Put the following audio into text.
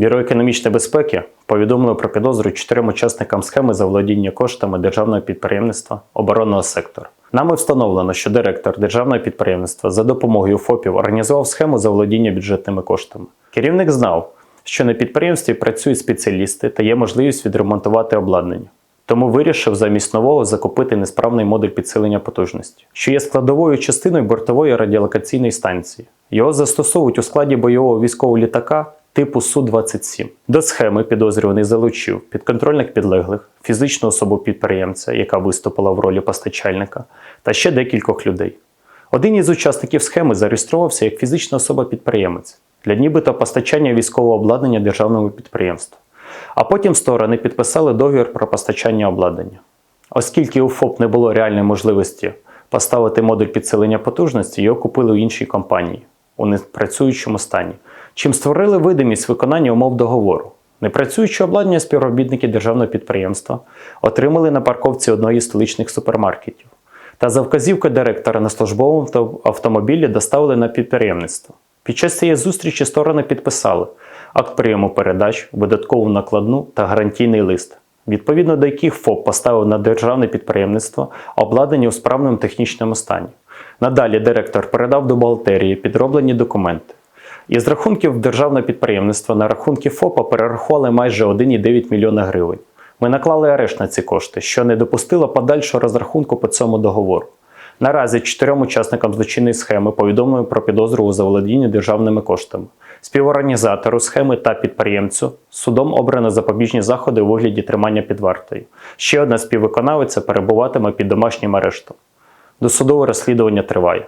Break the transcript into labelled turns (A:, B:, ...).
A: Бюро економічної безпеки повідомило про підозру чотирьом учасникам схеми заволодіння коштами державного підприємництва оборонного сектору. Нами встановлено, що директор державного підприємництва за допомогою ФОПів організував схему заволодіння бюджетними коштами. Керівник знав, що на підприємстві працюють спеціалісти та є можливість відремонтувати обладнання. Тому вирішив замість нового закупити несправний модуль підсилення потужності, що є складовою частиною бортової радіолокаційної станції. Його застосовують у складі бойового військового літака типу Су-27. До схеми підозрюваний залучив підконтрольних підлеглих, фізичну особу підприємця, яка виступила в ролі постачальника, та ще декількох людей. Один із учасників схеми зареєструвався як фізична особа-підприємець для нібито постачання військового обладнання державному підприємству. А потім сторони підписали договір про постачання обладнання. Оскільки у ФОП не було реальної можливості поставити модуль підсилення потужності, його купили у іншій компанії у непрацюючому стані, чим створили видимість виконання умов договору. Непрацююче обладнання співробітники державного підприємства отримали на парковці одної із столичних супермаркетів та за вказівкою директора на службовому автомобілі доставили на підприємництво. Під час цієї зустрічі сторони підписали акт прийому передач, видаткову накладну та гарантійний лист, відповідно до яких ФОП поставив на державне підприємництво обладнання у справному технічному стані. Надалі директор передав до бухгалтерії підроблені документи. Із рахунків державного підприємництва на рахунки ФОПа перерахували майже 1,9 мільйона гривень. Ми наклали арешт на ці кошти, що не допустило подальшого розрахунку по цьому договору. Наразі чотирьом учасникам злочинної схеми повідомлено про підозру у заволодінні державними коштами. Співорганізатору схеми та підприємцю судом обрано запобіжні заходи у вигляді тримання під вартою. Ще одна співвиконавиця перебуватиме під домашнім арештом. Досудове розслідування триває.